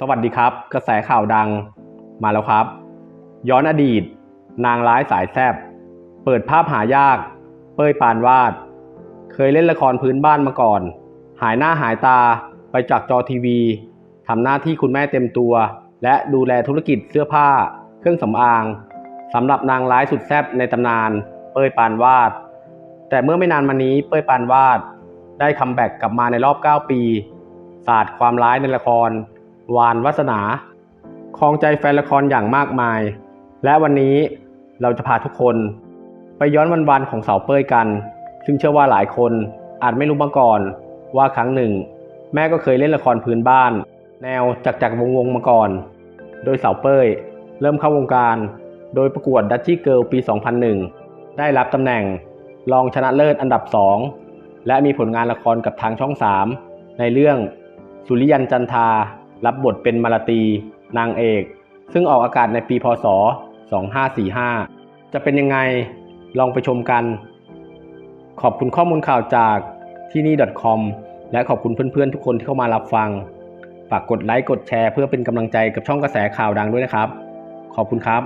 สวัสดีครับ กระแสข่าวดังมาแล้วครับ ย้อนอดีต นางร้ายสายแซบเปิดภาพหายาก เป้ยปานวาด เคยเล่นละครพื้นบ้านมาก่อน หายหน้าหายตาไปจากจอทีวีทำหน้าที่คุณแม่เต็มตัว และดูแลธุรกิจเสื้อผ้า เครื่องสำอางสำหรับนางร้ายสุดแซบในตำนาน เป้ยปานวาด แต่เมื่อไม่นานมานี้เป้ยปานวาด ได้คัมแบ็กกลับมาในรอบ 9 ปี ศาสตร์ความร้ายในละคร วานวัสนาครองใจแฟนละครอย่างมากมาย และวันนี้เราจะพาทุกคน ไปย้อนวันๆของสาวเป้ยกัน ซึ่งเชื่อว่าหลายคนอาจไม่รู้มาก่อน ว่าครั้งหนึ่ง แม่ก็เคยเล่นละครพื้นบ้าน แนวจักจักรวงวงมาก่อน โดยสาวเป้ย เริ่มเข้าวงการ โดยประกวดดัชชี่เกิลปี 2001 ได้รับตำแหน่งรองชนะเลิศอันดับ 2 และมีผลงานละครกับทางช่อง 3 ในเรื่องสุริยันจันทา รับบทเป็นมาลาตีนางเอก ซึ่งออกอากาศในปีพศ 2545 จะเป็นยังไงลองไปชมกัน ขอบคุณข้อมูลข่าวจากที่นี่ .com และขอบคุณเพื่อนๆ ทุกคนที่เข้ามารับฟัง ฝากกดไลค์กดแชร์เพื่อเป็นกำลังใจกับช่องกระแสข่าวดังด้วยนะครับ ขอบคุณครับ